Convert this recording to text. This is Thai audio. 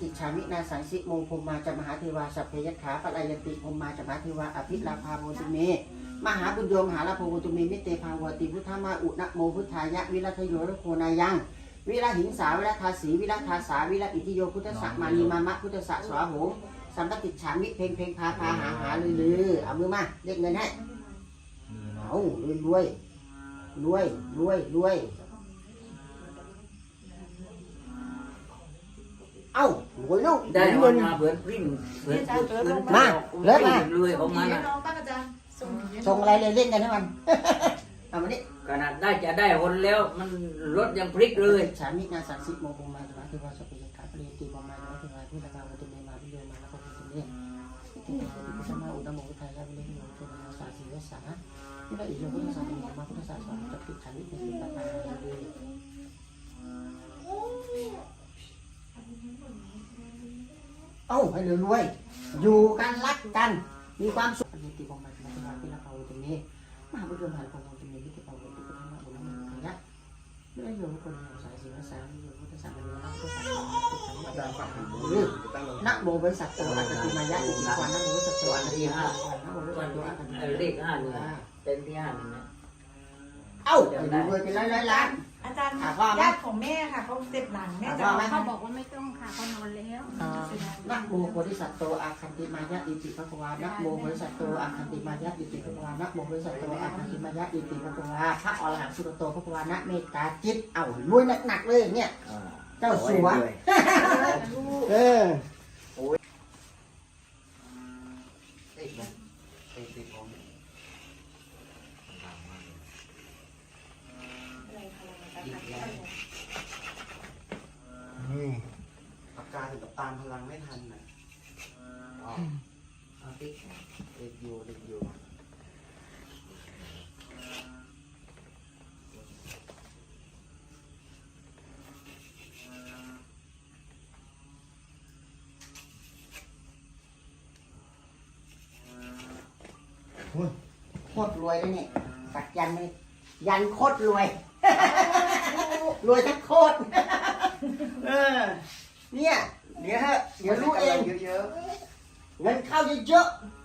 จิตฉามินาสังสิโมพมมาจะมหาเทวาสัพเพยัตขาปลายนติพมมาจะมหาเทวาอภิลาภาโมตุเม มหาบุญโยมหาลาภโมตุเมมิเตภาวติพุทธามาอุนะโมพุทธายะวิรัตโยรโคนายัง วิรัหิงสาวิรัทาสีวิรัทาสาวิรัอิติโยพุทธสักมานีมามะพุทธสักสวาโหสัมปติฉามิเพงเพงพาพาหาหาลือลือเอามือมาเรียกเงินให้เอารวยรวยรวยรวยรวย เอ้ารวยลูกได้เงิเงินนมาเผื่อวิ่งเผื่อเผื่อมาเลิกมารวยของมันน้น่ะองป้าอาจารย์ส่งส่งอะไรเลยเล่นกันให้มันเอามานี่ขนาดได้จะได้คนแล้วมันรถยังพลิกเลยฉามินาสังสิโมพงมาสมาธิวาสปิยกาปริยติปมาสมาธิวาพุทธกาวตุเมมาพิโยมาแล้วก็พุทธเมติเตติสมาอุตโมอุทัยยะวิเลโยตุนาสาสีวสาที่ละอิโยพุทธศาสนามาพุทธศาสนาจักติฉามิเป็นตาตาเลย เอ้าให้รวยๆอยู่กันรักกัน มีความสุขปริยติปมาสมาธิวาพิละกาวตุเมมาพุทธมหาพงตุเมมิติปาวติพุทธนาอุณมะยะไม่ได้โยมคนสายสีภาษาโยมพุทธศาสนาพุทศาสนาพุทธศาสนาดาวฝั่งนักโมบริษัทโตอัตติมายะอิทิวานักโมบริษัทโตอัตติมายะนักโมบริษัวัทนโตอัตติเอ่มาอยะเลขห้าหนึ่งเป็นที่ห้าหนึ่งนะเอ้าอยู่รวยเป็นร้อยร้อยล้าน อาจารย์อะว่าไหมญาติของแม่ค่ะเขาเจ็บหลังแม่อะจะว่าไหมเอาเขาบอกว่าไม่ต้องค่ะเขานอนแล้วนักโมบริษัทโตอาคันติมายะอิติภควานักโมบริษัทโตอาคันติมายะอิติภควานักโมบริษัทโตอาคันติมายะอิติภควาพระอรหันต์สุตโตภควานะเมตตาจิต เอ้ารวยหนักๆเลยเนี่ยอ่าเจ้าสัวเออ ปากกาถึงกับตามพลังไม่ทันน่ะเอาติ๊กเด็กอยู่เด็กอยู่โคตรรวยเลยเนี่ยสักยันต์เลยยันโคตรรวย รวยทั้งโคตรเออ เนี่ย เดี๋ยวฮะเดี๋ยวรู้เองเยอะเงินเข้าเยอะๆ